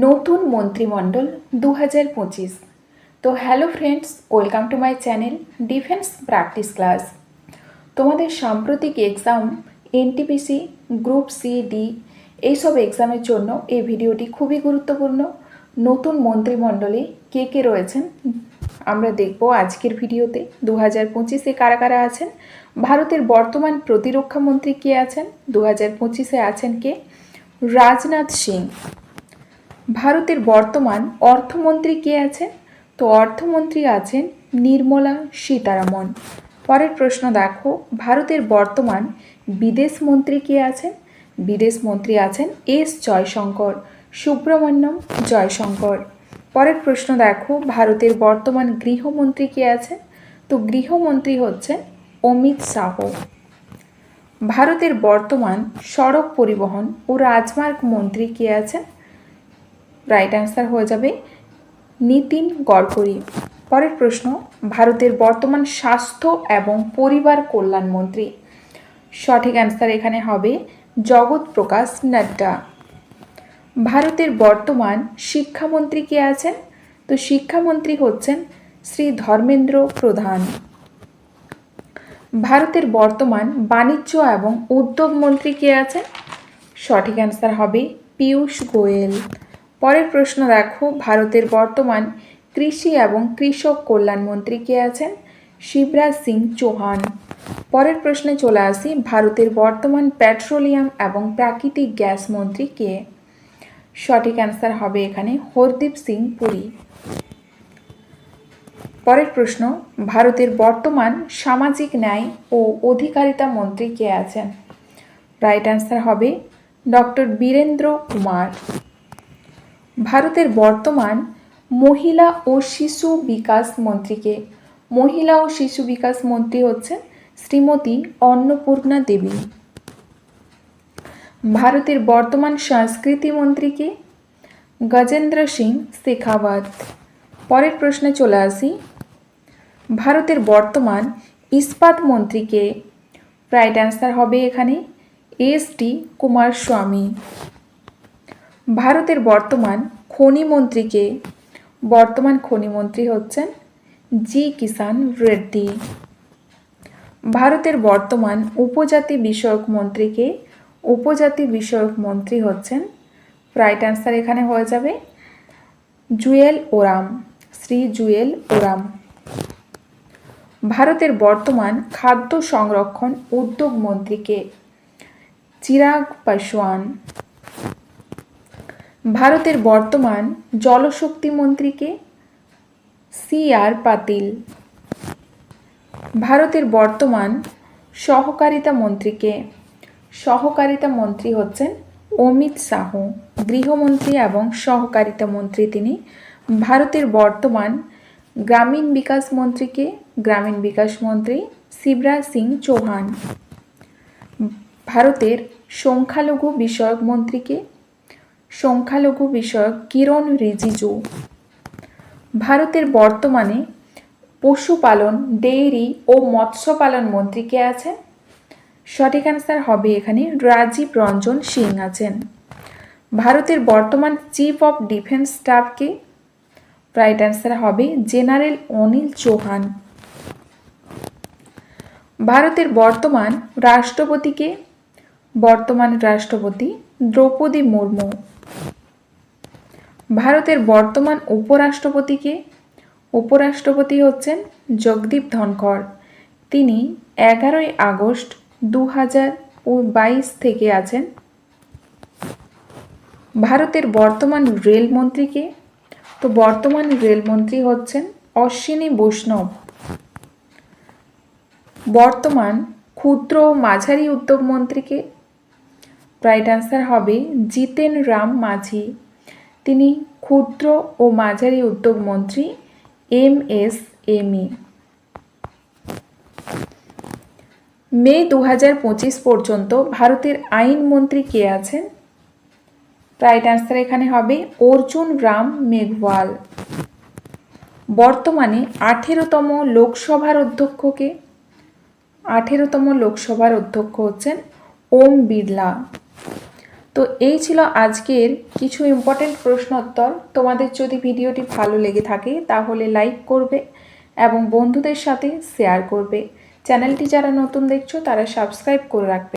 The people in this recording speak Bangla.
নতুন মন্ত্রিমণ্ডল দু হাজার পঁচিশ। তো hello friends, welcome to my channel defence practice class. তোমাদের সাম্প্রতিক exam, NTPC, group C, D, এইসব এক্সামের জন্য এই ভিডিওটি খুবই গুরুত্বপূর্ণ। নতুন মন্ত্রিমণ্ডলে কে কে রয়েছেন, আমরা দেখব আজকের ভিডিওতে। দু হাজার পঁচিশে কারা কারা আছেন? ভারতের বর্তমান প্রতিরক্ষা মন্ত্রী কে আছেন? দু হাজার পঁচিশে আছেন কে? রাজনাথ সিং। ভারতের বর্তমান অর্থমন্ত্রী কে আছেন? তো অর্থমন্ত্রী আছেন নির্মলা সীতারামন। পরের প্রশ্ন দেখো, ভারতের বর্তমান বিদেশ মন্ত্রী কে আছেন? বিদেশ মন্ত্রী আছেন এস জয়শঙ্কর, সুব্রমণ্যম জয়শঙ্কর। পরের প্রশ্ন দেখো, ভারতের বর্তমান গৃহমন্ত্রী কে আছেন? তো গৃহমন্ত্রী হচ্ছেন অমিত শাহ। ভারতের বর্তমান সড়ক পরিবহন ও রাজমার্গ মন্ত্রী কে আছেন? রাইট অ্যান্সার হয়ে যাবে নিতিন গডকরি। পরের প্রশ্ন, ভারতের বর্তমান স্বাস্থ্য এবং পরিবার কল্যাণ মন্ত্রী। সঠিক অ্যান্সার এখানে হবে জগৎ প্রকাশ নাড্ডা। ভারতের বর্তমান শিক্ষামন্ত্রী কে আছেন? তো শিক্ষামন্ত্রী হচ্ছেন শ্রী ধর্মেন্দ্র প্রধান। ভারতের বর্তমান বাণিজ্য এবং উদ্যোগ মন্ত্রী কে আছেন? সঠিক অ্যান্সার হবে পীয়ূষ গোয়েল। পরের প্রশ্ন দেখো, ভারতের বর্তমান কৃষি এবং কৃষক কল্যাণ মন্ত্রী কে আছেন? শিবরাজ সিং চৌহান। পরের প্রশ্নে চলে আসি, ভারতের বর্তমান পেট্রোলিয়াম এবং প্রাকৃতিক গ্যাস মন্ত্রী কে? সঠিক অ্যান্সার হবে এখানে হরদীপ সিং পুরী। পরের প্রশ্ন, ভারতের বর্তমান সামাজিক ন্যায় ও অধিকারিতা মন্ত্রী কে আছেন? রাইট অ্যান্সার হবে ডক্টর বীরেন্দ্র কুমার। ভারতের বর্তমান মহিলা ও শিশু বিকাশ মন্ত্রীকে। মহিলা ও শিশু বিকাশ মন্ত্রী হচ্ছেন শ্রীমতী অন্নপূর্ণা দেবী। ভারতের বর্তমান সংস্কৃতি মন্ত্রীকে গজেন্দ্র সিং শেখাওয়াত। পরের প্রশ্নে চলে আসি। ভারতের বর্তমান ইস্পাত মন্ত্রীকে। রাইট অ্যান্সার হবে এখানে এস টি কুমার স্বামী ভারতের বর্তমান খনি মন্ত্রীকে, বর্তমান খনিমন্ত্রী হচ্ছেন জি কিষান রেড্ডি। ভারতের বর্তমান উপজাতি বিষয়ক মন্ত্রীকে, উপজাতি বিষয়ক মন্ত্রী হচ্ছেন রাইট অ্যান্সার এখানে হয়ে যাবে, জুয়েল ওরাম, শ্রী জুয়েল ওরাম। ভারতের বর্তমান খাদ্য সংরক্ষণ উদ্যোগ মন্ত্রীকে, চিরাগ পাসওয়ান ভারতের বর্তমান জলশক্তি মন্ত্রীকে সি আর পাতিল। ভারতের বর্তমান সহকারিতা মন্ত্রীকে, সহকারিতা মন্ত্রী হচ্ছেন অমিত শাহ। গৃহমন্ত্রী এবং সহকারিতা মন্ত্রী তিনি। ভারতের বর্তমান গ্রামীণ বিকাশ মন্ত্রীকে, গ্রামীণ বিকাশ মন্ত্রী শিবরাজ সিং চৌহান। ভারতের সংখ্যালঘু বিষয়ক মন্ত্রীকে সংখ্যালঘু বিষয়ক কিরণ রিজিজু। ভারতের বর্তমানে পশুপালন, ডেইরি ও মৎস্য পালন মন্ত্রী কে আছেন? সঠিক অ্যান্সার হবে এখানে রাজীব রঞ্জন সিং আছেন। ভারতের বর্তমান চিফ অফ ডিফেন্স স্টাফকে রাইট অ্যান্সার হবে জেনারেল অনিল চৌহান। ভারতের বর্তমান রাষ্ট্রপতিকে বর্তমান রাষ্ট্রপতি দ্রৌপদী মুর্মু। ভারতের বর্তমান উপরাষ্ট্রপতিকে, উপরাষ্ট্রপতি হচ্ছেন জগদীপ ধনখড়। তিনি এগারোই আগস্ট দু হাজার বাইশ থেকে আছেন। ভারতের বর্তমান রেলমন্ত্রীকে তো বর্তমান রেলমন্ত্রী হচ্ছেন অশ্বিনী বৈষ্ণব। বর্তমান ক্ষুদ্র ও মাঝারি উদ্যোগ মন্ত্রীকে রাইট অ্যান্সার হবে জিতেন রাম মাঝি। তিনি ক্ষুদ্র ও মাঝারি উদ্যোগ মন্ত্রী এম এস এমই মে দু হাজার পঁচিশ পর্যন্ত ভারতের আইনমন্ত্রী কে আছেন? রাইট অ্যান্সার এখানে হবে অর্জুন রাম মেঘওয়াল। বর্তমানে আঠেরোতম লোকসভার অধ্যক্ষকে আঠেরোতম লোকসভার অধ্যক্ষ হচ্ছেন ওম বিড়লা। তো এই ছিল আজকের কিছু ইম্পর্টেন্ট প্রশ্নোত্তর। তোমাদের যদি ভিডিওটি ভালো লেগে থাকে, তাহলে লাইক করবে এবং বন্ধুদের সাথে শেয়ার করবে। চ্যানেলটি যারা নতুন দেখছ, তারা সাবস্ক্রাইব করে রাখবে।